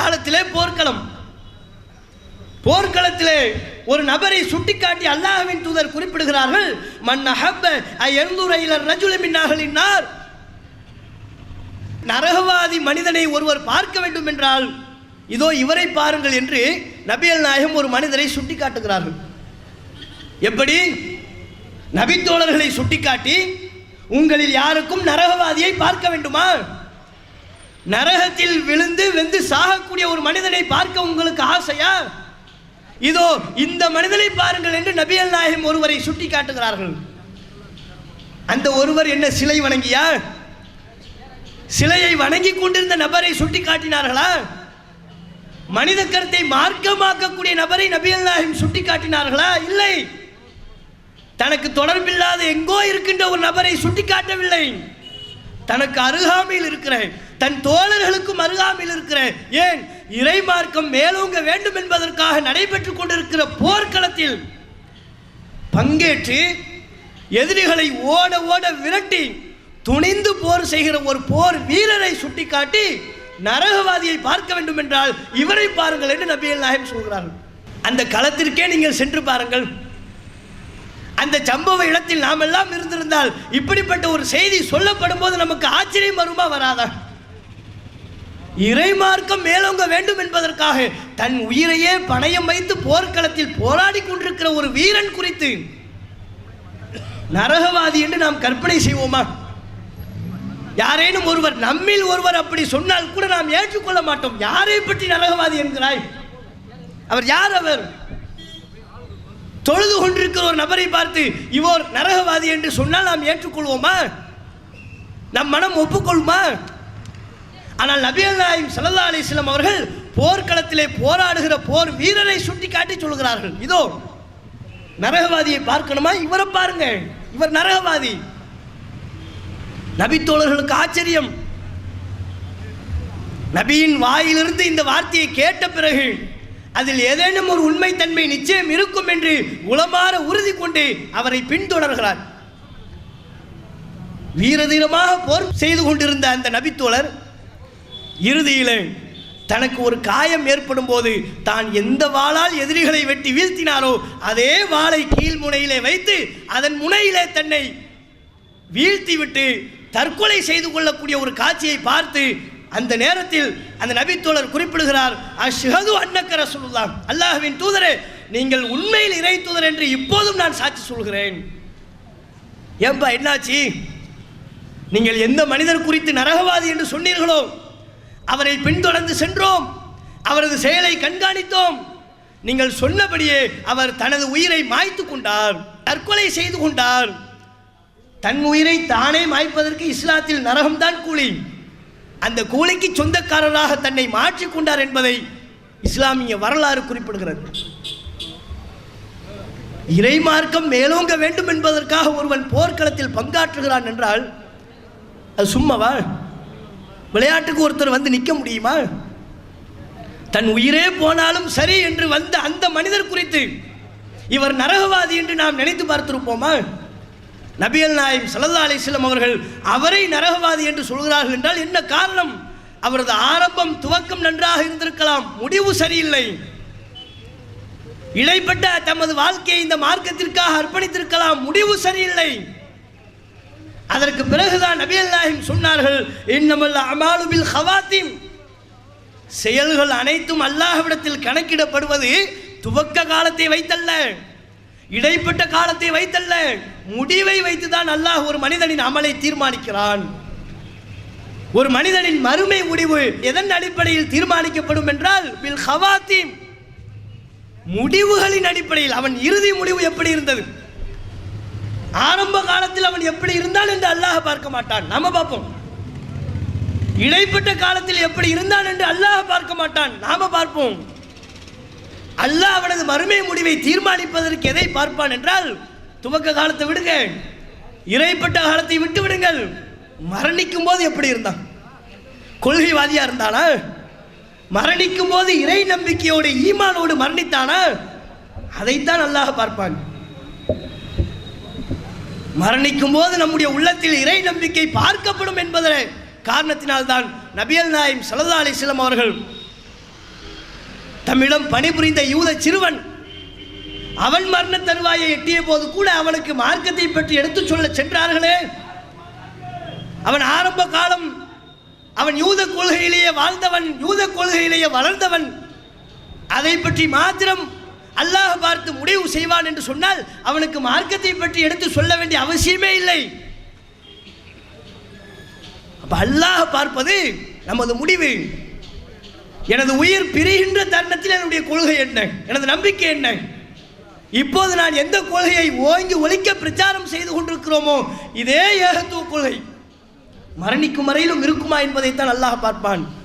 காலத்திலே போர்க்களம். போர்க்களத்திலே ஒரு நபரை சுட்டிக்காட்டி அல்லாஹ்வின் தூதர் குறிப்பிடுகிறார்கள் மன்னஹப்ப அஹப்ப ஐயந்துரையில நரகவாதி மனிதனை ஒருவர் பார்க்க வேண்டும் என்றால் இதோ இவரை பாருங்கள் என்று நபியல் நாயகம் ஒரு மனிதரை சுட்டிக்காட்டுகிறார்கள். எப்படி? நபித்தோழர்களை சுட்டிக்காட்டி உங்களில் யாருக்கும் நரகவாதியை பார்க்க வேண்டுமா? நரகத்தில் விழுந்து வெந்து சாகக்கூடிய ஒரு மனிதனை பார்க்க உங்களுக்கு ஆசையா? இதோ இந்த மனிதனை பாருங்கள் என்று நபியல் நாயகம் ஒருவரை சுட்டி காட்டுகிறார்கள் அந்த ஒருவர் என்ன சிலை வணங்கியா? சிலையை வணங்கி கொண்டிருந்த நபரை சுட்டி காட்டினார்களா மனித கருத்தை மார்க்கமாக்கக்கூடிய நபரை நபியல் நாயகம் சுட்டி காட்டினார்களா இல்லை. தனக்கு தொடர்பில்லாத எங்கோ இருக்கின்ற ஒரு நபரை சுட்டி காட்டவில்லை தனக்கு அருகாமையில் இருக்கிறேன். தன் தோழர்களுக்கும் அருகாமையில் இருக்கிறேன். ஏன்? இறை மார்க்கம் மேலோங்க வேண்டும் என்பதற்காக நடைபெற்றுக் கொண்டிருக்கிற போர்க்களத்தில் பங்கேற்று எதிரிகளை ஓட ஓட விரட்டி துணிந்து போர் செய்கிற ஒரு போர் வீரரை சுட்டிக்காட்டி நரகவாதியை பார்க்க வேண்டும் என்றால் இவரை பாருங்கள் என்று நபிகள் நாயம் சொல்கிறார்கள். அந்த களத்திற்கே நீங்கள் சென்று பாருங்கள். அந்த சம்பவ இடத்தில் நாம் எல்லாம் இருந்திருந்தால் இப்படிப்பட்ட ஒரு செய்தி சொல்லப்படும் போது நமக்கு ஆச்சரியம் வருமா வராதா? இறைமார்க்கம் மேலோங்க வேண்டும் என்பதற்காக தன் உயிரையே பணயம் வைத்து போர்க்களத்தில் போராடி கொண்டிருக்கிற ஒரு வீரன் குறித்து நரகவாதி என்று நாம் கற்பனை செய்வோமா? யாரேனும் ஒருவர் நம்மில் ஒருவர் அப்படி சொன்னால் கூட நாம் ஏற்றுக்கொள்ள மாட்டோம். யாரை பற்றி நரகவாதி என்கிறாய்? அவர் யார் அவர்? தொழுது கொண்டிருக்கிற ஒரு நபரை பார்த்து இவர் நரகவாதி என்று சொன்னால் நாம் ஏற்றுக்கொள்வோமா? நம் மனம் ஒப்புக்கொள்ளுமா? ஆனால் நபிகள் நாயம் சல்லா அலிஸ்லாம் அவர்கள் போர்க்களத்திலே போராடுகிற போர் வீரரை சுட்டி காட்டி சொல்கிறார்கள். இதோ நரகவாதியை பார்க்கணுமா? இவரை பாருங்க. இவர் நரகவாதி. நபித்தோழர்களுக்கு ஆச்சரியம். நபியின் வாயிலிருந்து இந்த வார்த்தையை கேட்ட பிறகு அதில் ஏதேனும் ஒரு உண்மைத்தன்மை நிச்சயம் இருக்கும் என்று உளமாற உறுதி கொண்டு அவரை பின்தொடர்கிறார். வீரதீரமாக போர் செய்து கொண்டிருந்த அந்த நபித்தோழர் இறுதியில் தனக்கு ஒரு காயம் ஏற்படும் போது தான் எந்த வாளால் எதிரிகளை வெட்டி வீழ்த்தினாரோ அதே வாளை கீழ் முனையிலே வைத்து அதன் முனையிலே தன்னை வீழ்த்திவிட்டு தற்கொலை செய்து கொள்ளக்கூடிய ஒரு காட்சியை பார்த்து அந்த நேரத்தில் அந்த நபித்தோழர் குறிப்பிடுகிறார் அஷ்ஹது அன்னக்கர ரசூலுல்லாஹ். அல்லாஹுவின் தூதரே நீங்கள் உண்மையில் இறை தூதர் என்று இப்போதும் நான் சாட்சி சொல்கிறேன். ஏன்பா என்னாச்சு? நீங்கள் எந்த மனிதர் குறித்து நரகவாதி என்று சொன்னீர்களோ அவரை பின்தொடர்ந்து சென்றோம் அவரது செயலை கண்காணித்தோம். நீங்கள் சொன்னபடியே அவர் தனது உயிரை மாய்த்து கொண்டார் தற்கொலை செய்து கொண்டார். தன் உயிரை தானே மாய்ப்பதற்கு இஸ்லாத்தில் நரகம்தான் கூலி. அந்த கூலிக்கு சொந்தக்காரராக தன்னை மாற்றிக்கொண்டார் என்பதை இஸ்லாமிய வரலாறு குறிப்பிடுகிறது. இறைமார்க்கம் மேலோங்க வேண்டும் என்பதற்காக ஒருவன் போர்க்களத்தில் பங்காற்றுகிறான் என்றால் அது சும்மாவா? விளையாட்டுக்கு ஒருத்தர் வந்து நிற்க முடியுமா? தன் உயிரே போனாலும் சரி என்று வந்த அந்த மனிதர் குறித்து இவர் நரகவாதி என்று நாம் நினைத்து பார்த்திருப்போமா? நபியல் நாயம் சல்லா அலிஸ்லம் அவர்கள் அவரை நரகவாதி என்று சொல்கிறார்கள் என்றால் என்ன காரணம்? அவரது ஆரம்பம் துவக்கம் நன்றாக இருந்திருக்கலாம் முடிவு சரியில்லை. இடைப்பட்ட தமது வாழ்க்கையை இந்த மார்க்கத்திற்காக அர்ப்பணித்திருக்கலாம் முடிவு சரியில்லை. அதற்கு பிறகுதான் நபியல் நாயம் சொன்னார்கள் இன்னமல்ல அமாலுபில் ஹவாத்திம் செயல்கள் அனைத்தும் அல்லாஹ்விடத்தில் கணக்கிடப்படுவது துவக்க காலத்தை வைத்தல்ல. இடைப்பட்ட காலத்தை வைத்தல்ல. முடிவை வைத்துதான் அல்லாஹ் ஒரு மனிதனின் அமலை தீர்மானிக்கிறான். ஒரு மனிதனின் மறுமை முடிவு எதன் அடிப்படையில் தீர்மானிக்கப்படும் என்றால் பில் ஹவாத்தீம் முடிவுகளின் அடிப்படையில் அவன் இறுதி முடிவு எப்படி இருந்தது? ஆரம்ப காலத்தில் அவன் எப்படி இருந்தான் என்று அல்லாஹ் பார்க்க மாட்டான். நாம பார்ப்போம். இடைப்பட்ட காலத்தில் எப்படி இருந்தான் என்று அல்லாஹ் பார்க்க மாட்டான். நாம பார்ப்போம். அல்லாஹ் அவனது மறுமை முடிவை தீர்மானிப்பதற்கு எதை பார்ப்பான் என்றால் துவக்க காலத்தை விடுங்க. இறைப்பட்ட காலத்தை விட்டு விடுங்கள். மரணிக்கும் போது எப்படி இருந்தான்? கொள்கைவாதியா இருந்தானா? மரணிக்கும் போது இறை நம்பிக்கையோடு ஈமானோடு மரணித்தானா? அதைத்தான் அல்லாஹ் பார்ப்பான். மரணிக்கும் போது நம்முடைய உள்ளத்தில் இறை நம்பிக்கை பார்க்கப்படும் என்பதை காரணத்தினால்தான் நபியல் நாயம் சலதா அலிஸ்லம் அவர்கள் தம்மிடம் பணிபுரிந்த யூத சிறுவன் அவன் மரண தருவாயை எட்டிய போது கூட அவனுக்கு மார்க்கத்தை பற்றி எடுத்துச் சொல்ல சென்றார்களே. அவன் ஆரம்ப காலம் அவன் யூத கொள்கையிலேயே வாழ்ந்தவன் யூத கொள்கையிலேயே வளர்ந்தவன். அதை பற்றி மாத்திரம் அல்லாஹ் பார்த்து முடிவு செய்வான் என்று சொன்னால் அவனுக்கு மார்க்கத்தை பற்றி எடுத்து சொல்ல வேண்டிய அவசியமே இல்லை. அப்போ அல்லாஹ் பார்ப்பது நமது முடிவு. எனது உயிர் பிரிகின்ற தருணத்தில் என்னுடைய கொள்கை என்ன? எனது நம்பிக்கை என்ன? இப்போது நான் எந்த கொள்கையை ஓங்கி ஒழிக்க பிரச்சாரம் செய்து கொண்டிருக்கிறோமோ இதே ஏகத்துவ கொள்கை. மரணிக்கும் வரையிலும் இருக்குமா என்பதைத்தான் அல்லாஹ் பார்ப்பான்.